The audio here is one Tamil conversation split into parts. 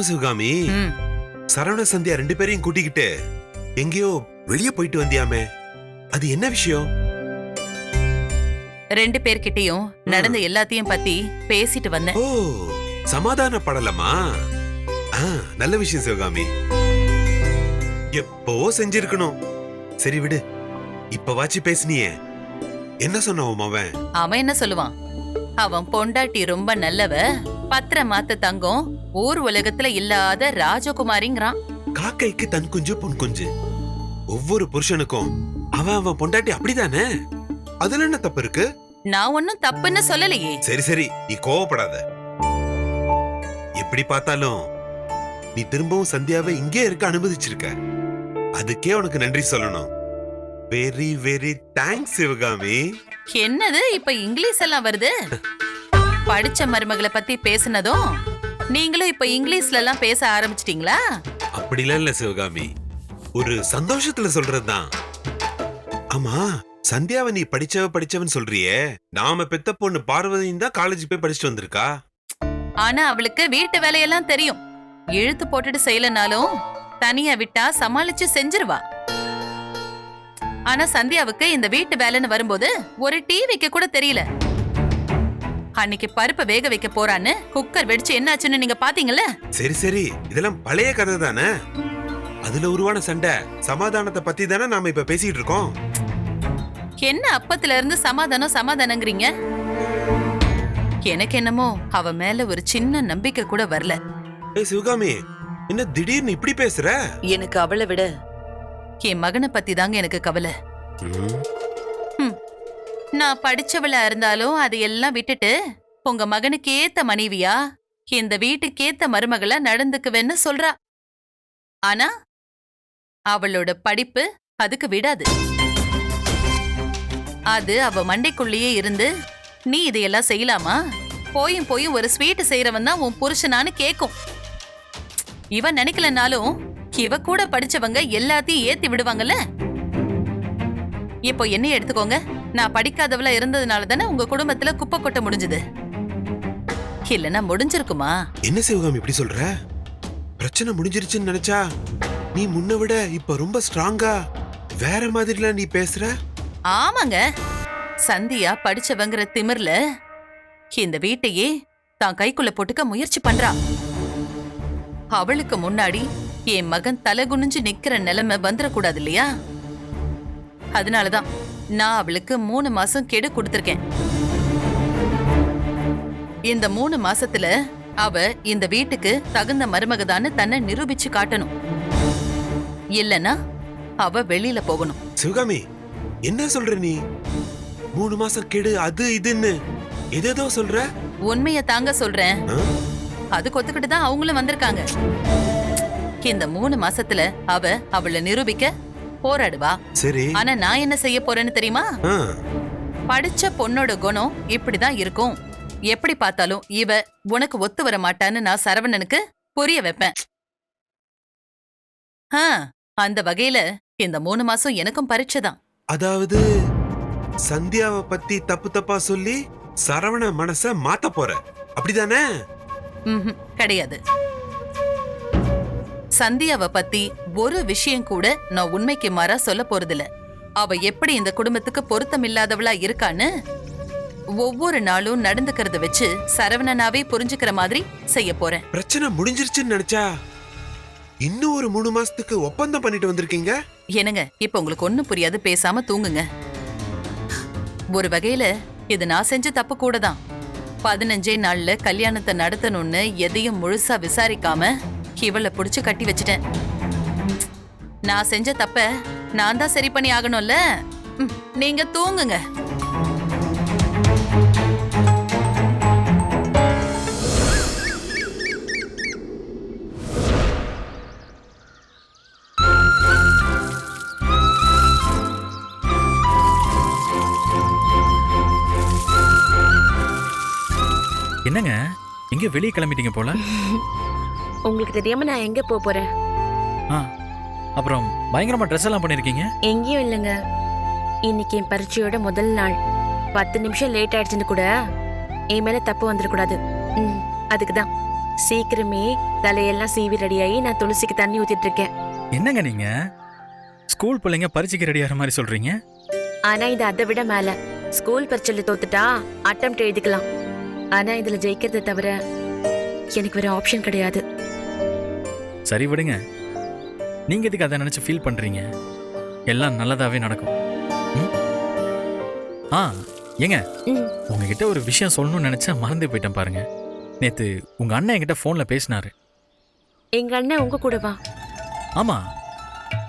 அப்புறம் சிவகாமி சரவண சந்தியா ரெண்டு பேரையும் கூட்டிக்கிட்டு எங்கேயோ வெளியே போயிட்டு வந்தியாமே. அது என்ன விஷயம்? ரெண்டு பேர்கிட்டயும் நடந்த எல்லாத்தையும் பத்தி பேசிட்டு வந்தேன். ஓ சமாதான படலமா? நல்ல விஷயம் சிவகாமி. எப்போ செஞ்சிருக்கணும். சரி விடு இப்ப வாச்சு பேசுனியே. என்ன சொன்ன அவன் அவன் என்ன சொல்லுவான்? அவன் பொண்டாட்டி ரொம்ப நல்லவ. பத்திர மாத்த தங்கம். ஊர் உலகத்துல இல்லாத ராஜகுமாரிங்கிறான். காக்கைக்கு தன் குஞ்சு பொன் குஞ்சு. ஒவ்வொரு புருஷனுக்கும் அவன் அவன் பொண்டாட்டி அப்படிதானே? அதுல என்ன தப்பு இருக்கு? நான் ஒன்னும் தப்புன்னு சொல்லலையே. சரி சரி. நீ கோவப்படாத. எப்படி பார்த்தாலும் நீ திரும்பவும் சந்தியாவை இங்கே இருக்க அனுமதிச்சிருக்க. அதுக்கே உனக்கு நன்றி சொல்லணும். Very very thanks Sivakami. என்னது இப்ப இங்கிலீஷ் எல்லாம் வருது? படிச்ச மருமகளை பத்தி பேசுனதும் நீங்களும் இப்ப இங்கிலீஷ்ல எல்லாம் பேச ஆரம்பிச்சிட்டீங்களா? அப்படிலாம் இல்ல சிவகாமி. ஒரு சந்தோஷத்துல சொல்றதுதான். ஆமா சந்தியாவை நீ படிச்சவ படிச்சவன் சொல்றியே. நாம பெத்த பொண்ணு பார்வதியும் தான் காலேஜ் போய் படிச்சுட்டு வந்திருக்கா? ஆனா அவளுக்கு வீட்டு வேலையெல்லாம் தெரியும். இழுத்து போட்டுட்டு செய்யலனாலும் தனியா விட்டா சமாளிச்சு செஞ்சிருவா. ஆனா சந்தியாவுக்கு இந்த வீட்டு வேலைன்னு வரும்போது ஒரு டீ வைக்க கூட தெரியல. அன்னைக்கு பருப்பை வேக வைக்க போறான்னு குக்கர் வெடிச்சு என்னாச்சுன்னு நீங்க பாத்தீங்கல்ல? சரி சரி. இதெல்லாம் பழைய கதை தானே? அதுல உருவான சண்டை சமாதானத்தை பத்தி தானே நாம இப்ப பேசிட்டு இருக்கோம்? என்ன அப்பத்துல இருந்து சமாதானம் சமாதானங்கிறீங்க? எனக்கு என்னமோ அவ மேல ஒரு சின்ன நம்பிக்கை கூட வரல. ஏய் சிவகாமி என்ன திடீர்னு இப்படி பேசுற? எனக்கு அவளை விட என் மகனை பத்தி தாங்க எனக்கு கவலை. நான் படிச்சவளா இருந்தாலும் அதையெல்லாம் விட்டுட்டு உங்க மகனுக்கு ஏத்த மனைவியா? இந்த வீட்டுக்கேத்த மருமகளா நடந்துக்குவேன்னு சொல்றா. ஆனா அவளோட படிப்பு அதுக்கு விடாது. அது அவ மண்டைக்குள்ளேயே இருந்து நீ இதையெல்லாம் செய்யலாமா? போயும் போயும் ஒரு ஸ்வீட் செய்யறவன் தான் உன் புருஷனான்னு கேக்கும். இவன் நினைக்கலனாலும் இவ கூட படிச்சவங்க எல்லாத்தையும் ஏத்தி விடுவாங்கல்ல? இப்போ என்னைய எடுத்துக்கோங்க. நான் படிக்காதவளா இருந்ததுனால தானே உங்க குடும்பத்துல குப்பை கொட்ட முடிஞ்சது. இல்லனா முடிஞ்சிருக்குமா? என்ன சிவகாமி இப்படி சொல்ற? பிரச்சனை முடிஞ்சிருச்சுன்னு நினைச்சா நீ முன்ன விட இப்ப ரொம்ப ஸ்ட்ராங்கா வேற மாதிரிலாம் நீ பேசுற? ஆமாங்க. சந்தியா படிச்சவங்கிற திமிர்ல இந்த வீட்டையே தான் கைக்குள்ள போட்டுக்க முயற்சி பண்றா. அவளுக்கு முன்னாடி என் மகன் தலை குனிஞ்சு நிக்கிற நிலைமை வந்துடக்கூடாது இல்லையா அதனாலதான் நான் அவளுக்கு மூணு மாசம் கெடு கொடுத்திருக்கேன். இந்த மூணு மாசத்துல அவ இந்த வீட்டுக்கு தகுந்த மருமகதான்னு தன்னை நிரூபிச்சு காட்டணும். இல்லனா அவ வெளியில போகணும். சிவகாமி என்ன சொல்ற நீ? மூணு மாசம் கெடு அது இதுன்னு. எதேதோ சொல்ற? உண்மைய தாங்க சொல்றேன்? அது கொத்துக்கிட்டு தான் அவங்களும் வந்திருக்காங்க. இந்த மூணு மாசத்துல அவ அவளை நிரூபிக்க போராடுவா. சரி. ஆனா நான் என்ன செய்ய போறேன்னு தெரியுமா? படிச்ச பொண்ணோட குணம் இப்படிதான் இருக்கும். எப்படி பார்த்தாலும் இவ உனக்கு ஒத்து வர மாட்டான்னு நான் சரவணனுக்கு புரிய வைப்பேன். அந்த வகையில இந்த மூணு மாசம் எனக்கும் பரீட்சை தான் அதாவது சந்தியாவை பத்தி தப்பு தப்பா சொல்லி சரவண மனச மாத்த போற. அப்படிதானே? கிடையாது. சந்தியாவை பத்தி ஒரு விஷயம் கூட நான் உண்மைக்கு மாறா சொல்ல போறதில்ல. அவ எப்படி இந்த குடும்பத்துக்கு பொருத்தமில்லாதவளா இருக்கான்னு ஒவ்வொரு நாளும் நடந்துக்கிறத வச்சு சரவணனாவே புரிஞ்சுக்கிற மாதிரி செய்ய போறேன். பிரச்சனை முடிஞ்சிருச்சுன்னு நினைச்சா இன்னும் ஒரு மூணு மாசத்துக்கு ஒப்பந்தம் பண்ணிட்டு வந்திருக்கீங்க? என்னங்க இப்ப உங்களுக்கு ஒண்ணும் புரியாது பேசாம தூங்குங்க. ஒரு வகையில இது நான் செஞ்ச தப்பு கூட தான். பதினஞ்சே நாள்ல கல்யாணத்தை நடத்தணும்னு எதையும் முழுசா விசாரிக்காம இவளை புடிச்சு கட்டி வச்சிட்டேன். நான் செஞ்ச தப்ப நான் தான் சரி பண்ணி ஆகணும்ல? நீங்க தூங்குங்க. என்னங்க? எங்க வெளியே கிளம்பிட்டீங்க போல? உங்களுக்கு தெரியாம நான் எங்க போக போறேன்? ஆ அப்புறம் பயங்கரமா ட்ரெஸ் எல்லாம் பண்ணிருக்கீங்க? எங்கேயும் இல்லைங்க. இன்னைக்கு என் பரீட்சையோட முதல் நாள். பத்து நிமிஷம் லேட் ஆயிடுச்சுன்னு கூட என் மேல தப்பு வந்துடக்கூடாது. ம் அதுக்கு தான் சீக்கிரமே தலையெல்லாம் சீவி ரெடியாகி நான் துளசிக்கு தண்ணி ஊத்திட்டு இருக்கேன் என்னங்க நீங்க? ஸ்கூல் பிள்ளைங்க பரீட்சைக்கு ரெடி ஆகிற மாதிரி சொல்றீங்க? ஆனா இது அதை விட மேல. ஸ்கூல் பரீட்சையில தோத்துட்டா அட்டம் எழுதிக்கலாம். ஆனா இதுல ஜெயிக்கிறதை தவிர எனக்கு வேற ஆப்ஷன் கிடையாது. சரி விடுங்க. நீங்க எதுக்கு அதை நினைச்சு ஃபீல் பண்றீங்க? எல்லாம் நல்லதாவே நடக்கும்? ஆ ஏங்க உங்ககிட்ட ஒரு விஷயம் சொல்லணும்னு நினைச்சா மறந்தே போயிட்டேன் பாருங்க. நேத்து உங்க அண்ணன் என்கிட்ட ஃபோன்ல பேசினாரு. எங்க அண்ணன் உங்க கூட வா. ஆமா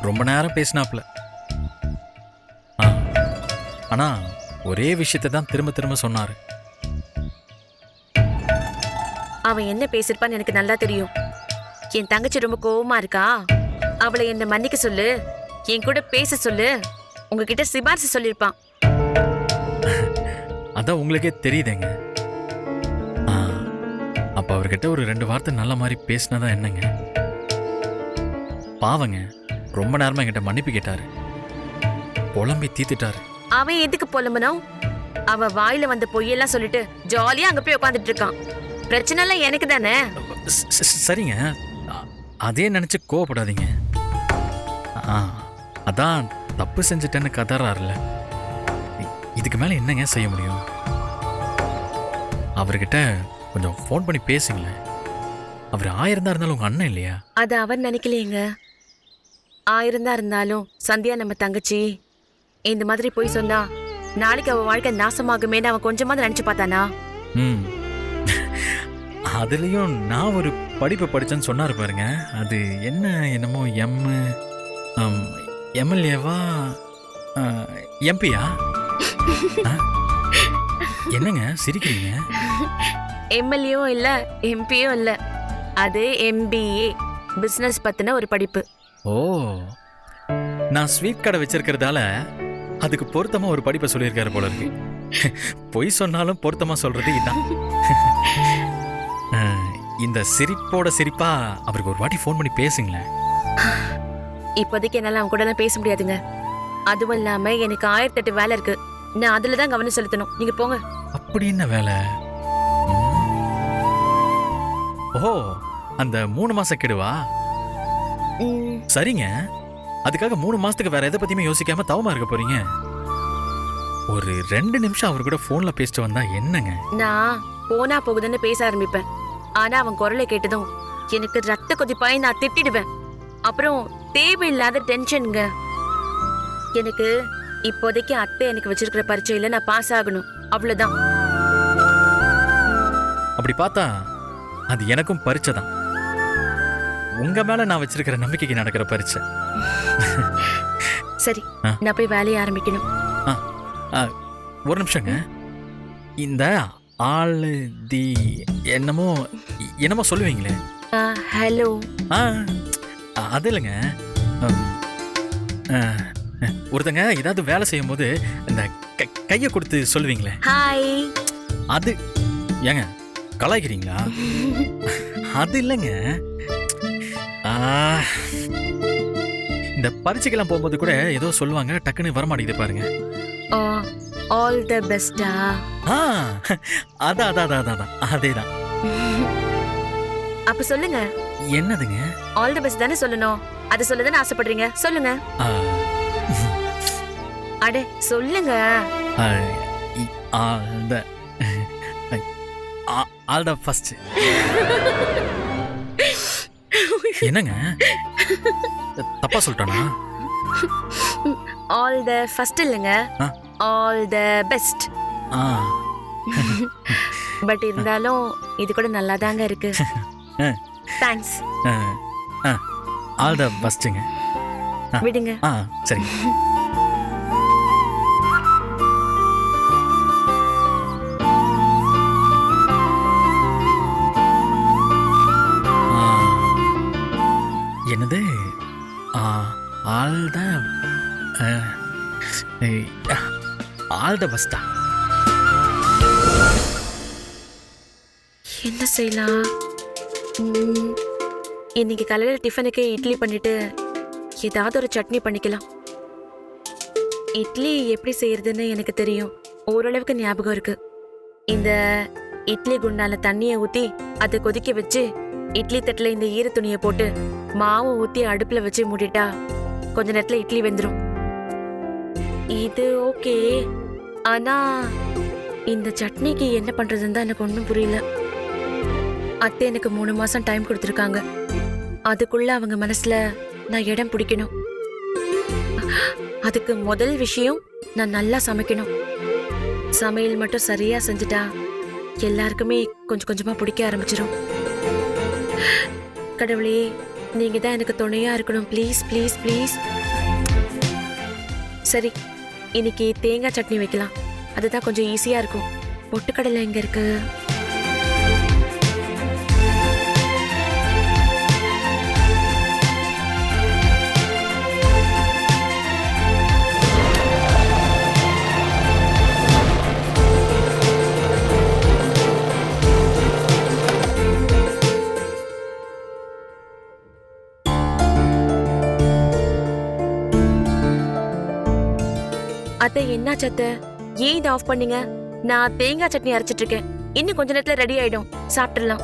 ரொம்ப நேரம் பேசினாப்ல ஆ ஆனா ஒரே விஷயத்தை தான் திரும்ப திரும்ப சொன்னாரு. அவன் என்ன பேசிருப்பான்னு எனக்கு நல்லா தெரியும். என் தங்கச்சி ரொம்ப கோவமா இருக்கா? அவளை என்ன மன்னிக்க சொல்லு. என் கூட பேச சொல்லு. உங்ககிட்ட சிபாரிசு சொல்லிருப்பான். அதான் உங்களுக்கே தெரியுதேங்க. அப்ப அவர்கிட்ட ஒரு ரெண்டு வார்த்தை நல்ல மாதிரி பேசினதா என்னங்க? பாவங்க ரொம்ப நேரமா என்கிட்ட மன்னிப்பு கேட்டாரு. புலம்பி தீத்துட்டாரு. அவன் எதுக்கு புலம்பணும்? அவ வாயில வந்த பொய்யெல்லாம் சொல்லிட்டு ஜாலியா அங்க போய் உட்காந்துட்டு இருக்கான். பிரச்சனை எல்லாம் எனக்கு தானே? சரிங்க. அதே நினைச்சு கோவப்படாதீங்க. ஆ அதான் தப்பு செஞ்சுட்டேன்னு கதறாருல. இதுக்கு மேல என்னங்க செய்ய முடியும்? அவர்கிட்ட கொஞ்சம் ஃபோன் பண்ணி பேசுங்களேன். அவர் ஆயிரம் தான் இருந்தாலும் உங்க அண்ணன் இல்லையா? அது அவர் நினைக்கலையேங்க. ஆயிரம் தான் இருந்தாலும் சந்தியா நம்ம தங்கச்சி. இந்த மாதிரி போய் சொன்னா நாளைக்கு அவ வாழ்க்கை நாசமாகுமேன்னு அவன் கொஞ்சமாவது நினைச்சு பார்த்தானா? ம். அதுலேயும் நான் ஒரு படிப்பை படித்தேன்னு சொன்னார் பாருங்க. அது என்ன என்னமோ எம் எம்எல்ஏவா எம்பியா என்னங்க சிரிக்கிறீங்க? எம்எல்ஏவும் இல்ல எம்பியும் இல்ல. அது எம்பிஏ பிசினஸ் பத்தின ஒரு படிப்பு. ஓ. நான் ஸ்வீட் கடை வச்சிருக்கிறதால அதுக்கு பொருத்தமா ஒரு படிப்பை சொல்லியிருக்காரு போல இருக்கு. பொய் சொன்னாலும் பொருத்தமா சொல்றது இதான். அஹ், இந்த சிரிப்போட சிரிப்பா அவருக்கு ஒரு வாட்டி ஃபோன் பண்ணி பேசுங்களேன். இப்போதைக்கு என்னால அவன் கூட எல்லாம் பேச முடியாதுங்க. அதுவும் இல்லாம எனக்கு ஆயிரத்தெட்டு வேலை இருக்கு. நான் அதுல தான் கவனம் செலுத்தணும். நீங்க போங்க. அப்படி என்ன வேலை. ஓ அந்த மூணு மாசம் கெடுவா? சரிங்க. அதுக்காக மூணு மாசத்துக்கு வேற எதை பத்தியுமே யோசிக்காம தவமா இருக்க போறீங்க? ஒரு ரெண்டு நிமிஷம் அவர் கூட போன்ல பேசிட்டு வந்தா என்னங்க? நான் போனா போகுதுன்னு பேச ஆரம்பிப்பேன். ஆனா அவன் குரலை கேட்டதும் எனக்கு ரத்த கொதிப்பாய் நான் திட்டிடுவேன். அப்புறம் தேவையில்லாத டென்ஷனுங்க. எனக்கு இப்போதைக்கு அத்தை எனக்கு வச்சிருக்கிற பரீட்சையில நான் பாஸ் ஆகணும். அவ்வளவுதான். அப்படி பார்த்தா அது எனக்கும் பரீட்சை தான். உங்க மேல நான் வச்சிருக்கிற நம்பிக்கைக்கு நடக்கிற பரீட்சை. சரி. நான் போய் வேலையை ஆரம்பிக்கணும். ஒரு நிமிஷங்க. இந்த ஆளு தி என்னமோ என்னமோ சொல்லுவீங்களே? ஹலோ. ஆ அது இல்லைங்க. ஒருத்தங்க ஏதாவது வேலை செய்யும் போது இந்த கையை கொடுத்து சொல்லுவீங்களே? ஹாய் அது ஏங்க கலாய்க்கிறீங்களா? அது இல்லைங்க. இந்த பரீட்சைக்கெல்லாம் போகும்போது கூட ஏதோ சொல்லுவாங்க டக்குன்னு வரமாட்டேங்குது பாருங்க. ஆல் த பெஸ்டா ஆ அதான் அதான் அதான் அதான், அதேதான். அப்ப சொல்லுங்க. என்னதுங்க? ஆல் த பெஸ்ட் தானே சொல்லணும். அது சொல்லதானே ஆசைப்படுறீங்க? சொல்லுங்க. அட சொல்லுங்க. ஆ, இ- ஆ, இந்த ஆல் த ஃபர்ஸ்ட் என்னங்க? தப்பா சொல்லிட்டானா? ஆல் த ஃபர்ஸ்ட் இல்லைங்க. ஆல் த பெஸ்ட் பட் இருந்தாலும் இது கூட நல்லா தாங்க இருக்கு. தேங்க்ஸ் ஆல் த பெஸ்ட்டுங்க விடுங்க. ஆ ஆ, என்னது? ஆல் த ஆல் த பெஸ்டா என்ன செய்யலாம் இன்னைக்கு காலையில் டிஃபனுக்கு இட்லி பண்ணிட்டு ஏதாவது ஒரு சட்னி பண்ணிக்கலாம். இட்லி எப்படி செய்யறதுன்னு எனக்கு தெரியும். ஓரளவுக்கு ஞாபகம் இருக்கு. இந்த இட்லி குண்டால தண்ணியை ஊத்தி அதை கொதிக்க வச்சு இட்லி தட்டில் இந்த ஈர துணியை போட்டு மாவை ஊத்தி அடுப்புல வச்சு மூடிட்டா கொஞ்ச நேரத்துல இட்லி வெந்துடும் இது ஓகே. ஆனா இந்த சட்னிக்கு என்ன பண்றதுன்னு தான் எனக்கு ஒன்றும் புரியல. அத்தை எனக்கு மூணு மாசம் டைம் கொடுத்துருக்காங்க. அதுக்குள்ள அவங்க மனசுல நான் இடம் பிடிக்கணும். அதுக்கு முதல் விஷயம் நான் நல்லா சமைக்கணும். சமையல் மட்டும் சரியா செஞ்சுட்டா எல்லாருக்குமே கொஞ்சம் கொஞ்சமா பிடிக்க ஆரம்பிச்சிடும் கடவுளே நீங்க தான் எனக்கு துணையா இருக்கணும். ப்ளீஸ் ப்ளீஸ் ப்ளீஸ் சரி இன்னைக்கு தேங்காய் சட்னி வைக்கலாம். அதுதான் கொஞ்சம் ஈஸியாக இருக்கும். பொட்டுக்கடலை இருக்குது இருக்கு அத்தை ஏன் இதை ஆஃப் பண்ணீங்க? நான் தேங்காய் சட்னி அரைச்சிட்டு இருக்கேன் இன்னும் கொஞ்ச நேரத்துல ரெடி ஆயிடும். சாப்பிட்டுடலாம்.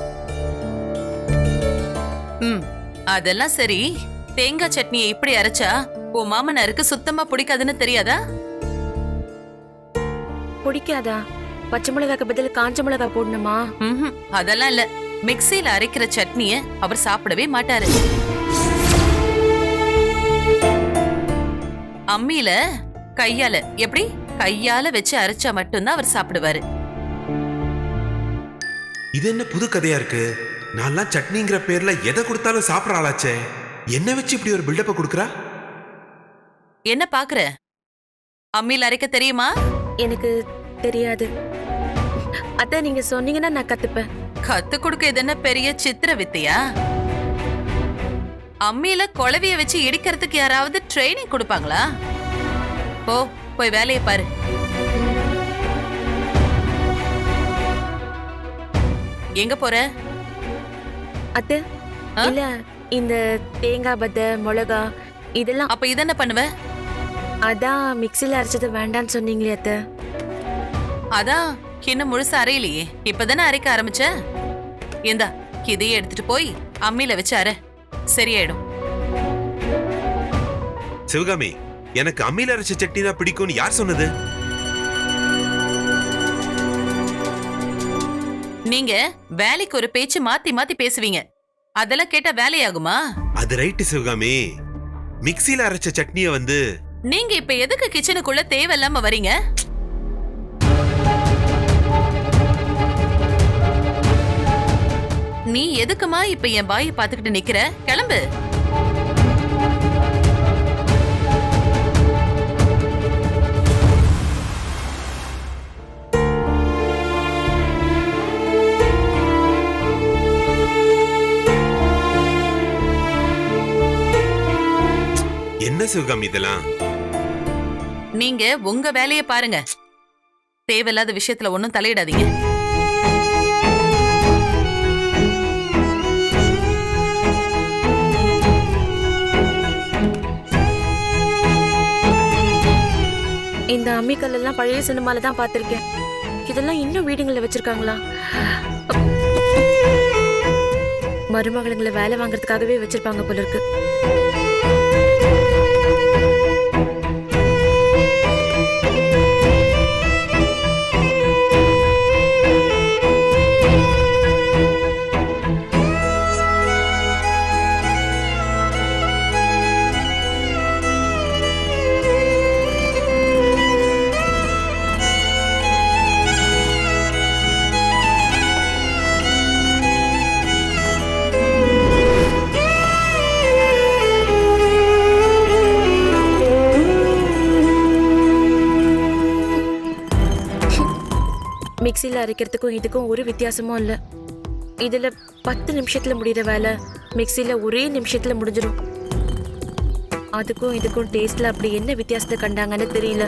ம் அதெல்லாம் சரி. தேங்காய் சட்னியை இப்படி அரைச்சா உன் மாமனாருக்கு சுத்தமா பிடிக்காதுன்னு தெரியாதா? பிடிக்காதா? பச்சை மிளகாக்கு பதில் காஞ்ச மிளகா போடணுமா? ம்ஹும், அதெல்லாம் இல்ல. மிக்ஸில அரைக்கிற சட்னிய அவர் சாப்பிடவே மாட்டாரு. அம்மியில கையால எப்படி? கையால வச்சு அரைச்சா மட்டும்தான் அவர் சாப்பிடுவாரு. இது என்ன புது கதையா இருக்கு? நான்லாம் சட்னிங்கிற பேர்ல எதை கொடுத்தாலும் சாப்பிட்ற ஆளாச்சே. என்ன வச்சு இப்படி ஒரு பில்டப்ப கொடுக்குறா? என்ன பாக்குற? அம்மியில அரைக்க தெரியுமா? எனக்கு தெரியாது. அத்தை நீங்க சொன்னீங்கன்னா நான் கத்துப்பேன். கத்து கொடுக்க இது என்ன பெரிய சித்திர வித்தையா? அம்மியில குழவிய வச்சு இடிக்கிறதுக்கு யாராவது ட்ரைனிங் கொடுப்பாங்களா? போ போய் வேலையை பாரு. எங்க போற? அத்தை ஆ? இல்ல இந்த தேங்காய் பத்தை மிளகா இதெல்லாம் அப்ப இதென்ன பண்ணுவ? அதான் மிக்ஸில அரைச்சது வேண்டான்னு சொன்னீங்களே அத்தை. அதான் இன்னும் முழுசா அரையிலையே. இப்பதானே அரைக்க ஆரம்பிச்ச? இந்தா இதையே எடுத்துட்டு போய் அம்மியில வச்சு அரை. சரியாயிடும். சிவகாமி எனக்கு அம்மியில அரைச்ச சட்னி தான் பிடிக்கும்னு யார் சொன்னது? நீங்க வேலைக்கு ஒரு பேச்சு மாத்தி மாத்தி பேசுவீங்க. அதெல்லாம் கேட்டா வேலையாகுமா? அது ரைட்டு சிவகாமி. மிக்ஸில அரைச்ச சட்னியை வந்து நீங்க இப்ப எதுக்கு கிச்சனுக்குள்ள தேவையில்லாம வரீங்க? நீ எதுக்குமா இப்ப என் பாயை பாத்துக்கிட்டு நிக்கிற? கிளம்பு. சிவகாமி இதெல்லாம். நீங்க உங்க வேலைய பாருங்க. தேவையில்லாத விஷயத்துல ஒண்ணும் தலையிடாதீங்க. இந்த அம்மிக்கல் எல்லாம் பழைய சினிமால தான் பார்த்திருக்கேன். இதெல்லாம் இன்னும் வீடுங்களில் வச்சிருக்காங்களா? மருமகளுங்களை வேலை வாங்குறதுக்காகவே வச்சிருப்பாங்க போல இருக்கு. மிக்சியில் அரைக்கிறதுக்கும் இதுக்கும் ஒரு வித்தியாசமும் இல்லை. இதில் பத்து நிமிஷத்தில் முடிகிற வேலை மிக்சியில் ஒரே நிமிஷத்தில் முடிஞ்சிடும் அதுக்கும் இதுக்கும் டேஸ்ட்டில் அப்படி என்ன வித்தியாசத்தை கண்டாங்கன்னு தெரியல.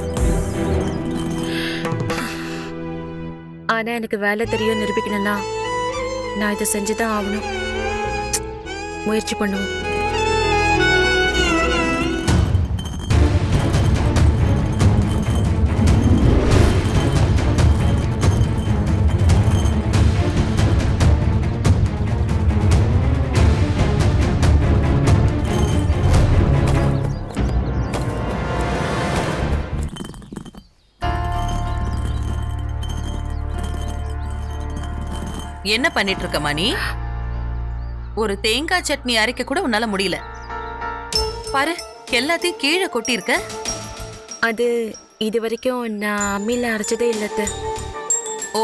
ஆனால் எனக்கு வேலை தெரியும் நிரூபிக்கணும்னா நான் இதை செஞ்சுதான் ஆகணும். முயற்சி பண்ணுவோம். என்ன பண்ணிட்டு இருக்கமா நீ ஒரு தேங்காய் சட்னி அரைக்க கூட உன்னால முடியல. பாரு எல்லாத்தையும் கீழே கொட்டி இருக்க அது இது வரைக்கும் நான் அம்மியில அரைச்சதே இல்லத்த ஓ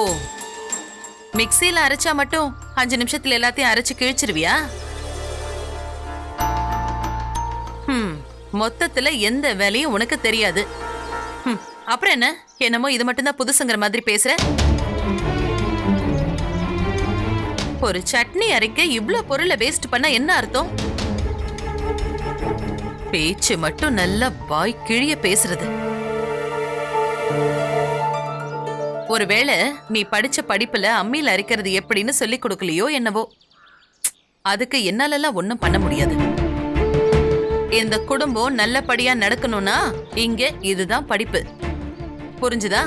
மிக்ஸில அரைச்சா மட்டும் அஞ்சு நிமிஷத்துல எல்லாத்தையும் அரைச்சு கிழிச்சிருவியா? ஹம், மொத்தத்துல எந்த வேலையும் உனக்கு தெரியாது. ஹம், அப்புறம் என்ன? என்னமோ இது மட்டும்தான் புதுசுங்கிற மாதிரி பேசுற. ஒரு சட்னி அரைக்க இவ்ளோ பொருளை வேஸ்ட் பண்ண என்ன அர்த்தம்? பேச்சு மட்டும் நல்லா வாய் கிழிய பேசுறது. ஒருவேளை நீ படிச்ச படிப்புல அம்மியில் அரைக்கிறது எப்படின்னு சொல்லி கொடுக்கலையோ என்னவோ. அதுக்கு என்னாலெல்லாம் ஒன்றும் பண்ண முடியாது. இந்த குடும்பம் நல்லபடியா நடக்கணும்னா இங்க இதுதான் படிப்பு. புரிஞ்சுதா?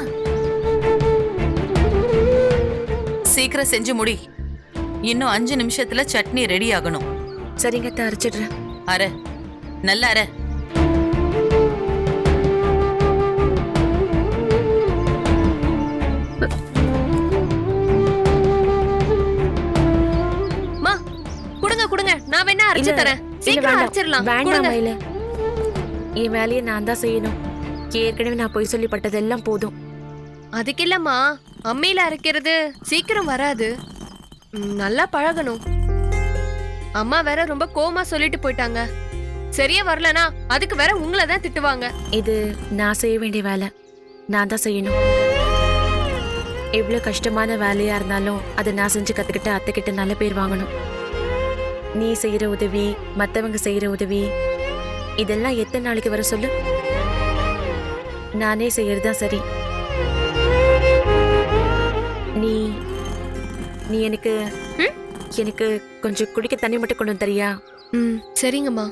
சீக்கிரம் செஞ்சு முடி. இன்னும் அஞ்சு நிமிஷத்துல சட்னி ரெடி ஆகணும். சரிங்க அத்தை அரைச்சிடுறேன். அர. நல்ல அர. மா குடுங்க குடுங்க. நான் வேணா அரைச்சு இல்ல, தரேன். இல்ல, சீக்கிரம் வேண்டாம். அரைச்சிடலாம். வேண்டாம் கொடுங்க. மயில. என் வேலையை நான் தான் செய்யணும். ஏற்கனவே நான் பொய் சொல்லி பட்டதெல்லாம் போதும். அதுக்கு இல்லம்மா அம்மியில அரைக்கிறது சீக்கிரம் வராது. நல்லா பழகணும். அம்மா வேற ரொம்ப கோமா சொல்லிட்டு போயிட்டாங்க. சரியா வரலனா அதுக்கு வேற உங்களை தான் திட்டுவாங்க. இது நான் செய்ய வேண்டிய வேலை. நான் தான் செய்யணும். எவ்வளோ கஷ்டமான வேலையா இருந்தாலும் அதை நான் செஞ்சு கத்துக்கிட்ட அத்தைக்கிட்ட நல்ல பேர் வாங்கணும். நீ செய்யற உதவி மத்தவங்க செய்யற உதவி இதெல்லாம் எத்தனை நாளைக்கு வர சொல்லு. நானே செய்யறது தான் சரி. நீ எனக்கு ம்? எனக்கு கொஞ்சம் குடிக்க தண்ணி மட்டும் கொண்டு வந்து தரியா ம் சரிங்கம்மா.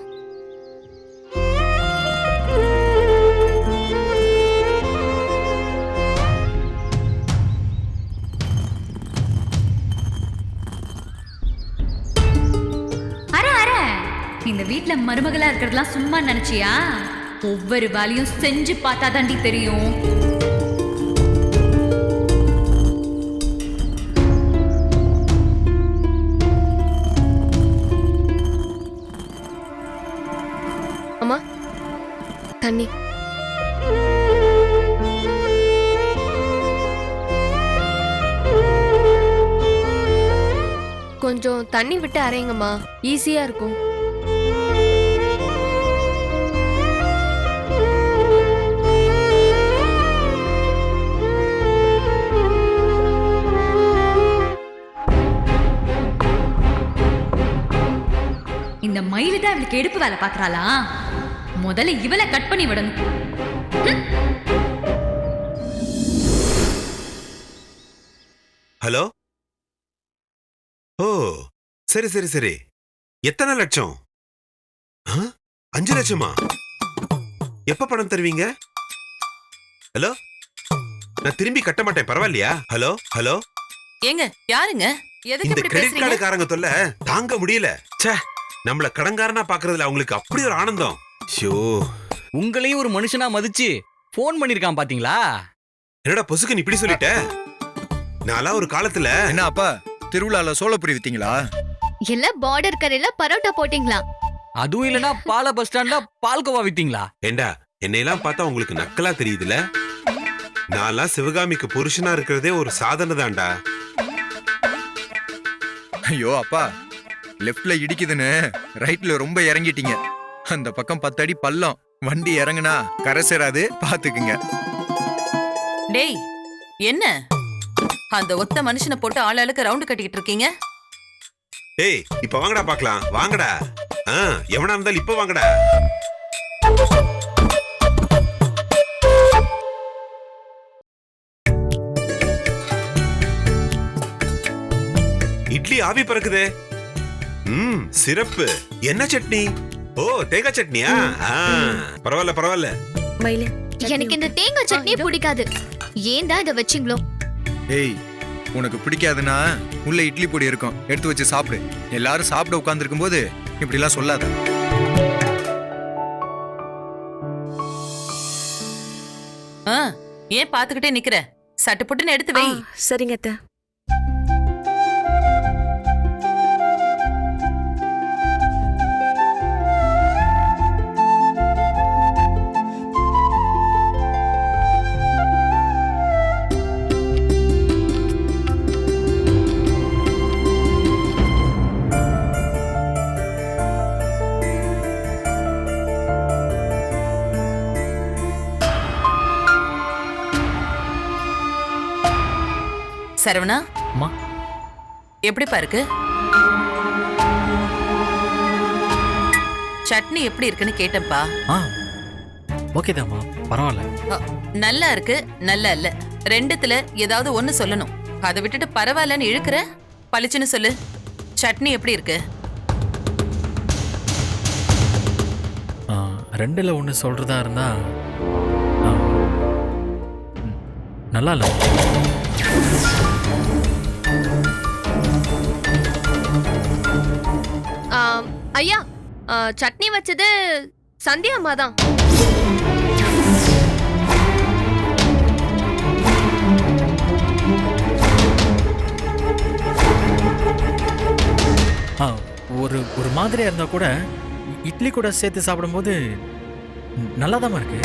அர அர. இந்த வீட்ல மருமகளா இருக்கிறதெல்லாம் சும்மா நினைச்சியா? ஒவ்வொரு வேலையும் செஞ்சு பார்த்தா தாண்டி தெரியும். அம்மா தண்ணி. கொஞ்சம் தண்ணி விட்டு அரைங்கம்மா. ஈஸியா இருக்கும். இந்த மயிலுதான் அவளுக்கு எடுப்பு வேலை பாக்குறாளா முதல்ல இவளை கட் பண்ணி விடணும். ஹலோ? ஓ சரி சரி சரி. எத்தனை லட்சம்? ஆ? அஞ்சு லட்சமா? எப்ப பணம் தருவீங்க? ஹலோ? நான் திரும்பி கட்ட மாட்டேன் பரவாயில்லையா? Hello hello? ஏங்க யாருங்க? எதுக்கு இந்த இப்படி கிரெடிட் பேசுறீங்க? கார்டுக்காரங்க தொல்லை தாங்க முடியல. ச்சே நம்மள கடன்காரனா பாக்குறதுல அவங்களுக்கு அப்படி ஒரு ஆனந்தம். ஷோ. உங்களையும் ஒரு மனுஷனா மதிச்சு ஃபோன் பண்ணிருக்கான் பாத்தீங்களா? என்னடா பொசுக்கு நீ இப்படி சொல்லிட்ட? நான்லாம் ஒரு காலத்துல என்ன அப்பா திருவிழால சோளப்பொரி வித்தீங்களா? எல்லாம் பார்டர் கரையில பரோட்டா போட்டீங்களா? அதுவும் இல்லனா பால பஸ் ஸ்டாண்ட்ல பால்கோவா வித்தீங்களா? ஏண்டா என்னையெல்லாம் பார்த்தா உங்களுக்கு நக்கலா தெரியுதுல? நான்லாம் சிவகாமிக்கு புருஷனா இருக்கிறதே ஒரு சாதனை தான்டா. ஐயோ அப்பா லெஃப்ட்ல இடிக்குதுன்னு ரைட்ல ரொம்ப இறங்கிட்டீங்க. அந்த பக்கம் பத்து அடி பள்ளம். வண்டி இறங்குனா கரை சேராது பாத்துக்குங்க. டேய் என்ன? அந்த ஒத்த மனுஷனை போட்டு ஆளாளுக்கு ரவுண்டு கட்டிக்கிட்டு இருக்கீங்க? டேய் இப்ப வாங்கடா பார்க்கலாம் வாங்கடா. ஆ எவனா இருந்தாலும் இப்ப வாங்கடா. இட்லி ஆவி பறக்குதே. ம் சிறப்பு. என்ன சட்னி? ஓ தேங்காய் சட்னியா? பரவாயில்ல பரவாயில்ல. மயில எனக்கு இந்த தேங்காய் சட்னி. பிடிக்காது. ஏன் தான் இதை வச்சிங்களோ? ஏய் உனக்கு பிடிக்காதுன்னா உள்ள இட்லி பொடி இருக்கும். எடுத்து வச்சு சாப்பிடு. எல்லாரும் சாப்பிட உட்கார்ந்துருக்கும் போது இப்படிலாம் சொல்லாத. ஏன் பாத்துக்கிட்டே நிக்கிற? சட்டு புட்டுன்னு எடுத்து வை. சரிங்க அத்தை. சரவணா? அம்மா. எப்படிப்பா இருக்கு சட்னி எப்படி இருக்குன்னு கேட்டேன்ப்பா. ஆ ஓகேதாம்மா பரவாயில்ல. அ, நல்லா இருக்கு நல்லா இல்ல. ரெண்டுத்துல ஏதாவது ஒண்ணு சொல்லணும். அதை விட்டுட்டு பரவாயில்லன்னு இழுக்கிற? பளிச்சுன்னு சொல்லு. சட்னி எப்படி இருக்கு? ஆ, ரெண்டுல ஒன்று சொல்றதா இருந்தா நல்லா இல்லை. ஐயா சட்னி வச்சது சந்தியா அம்மா தான் ஆ ஒரு ஒரு மாதிரியா இருந்தா கூட இட்லி கூட சேர்த்து சாப்பிடும்போது நல்லா இருக்கு.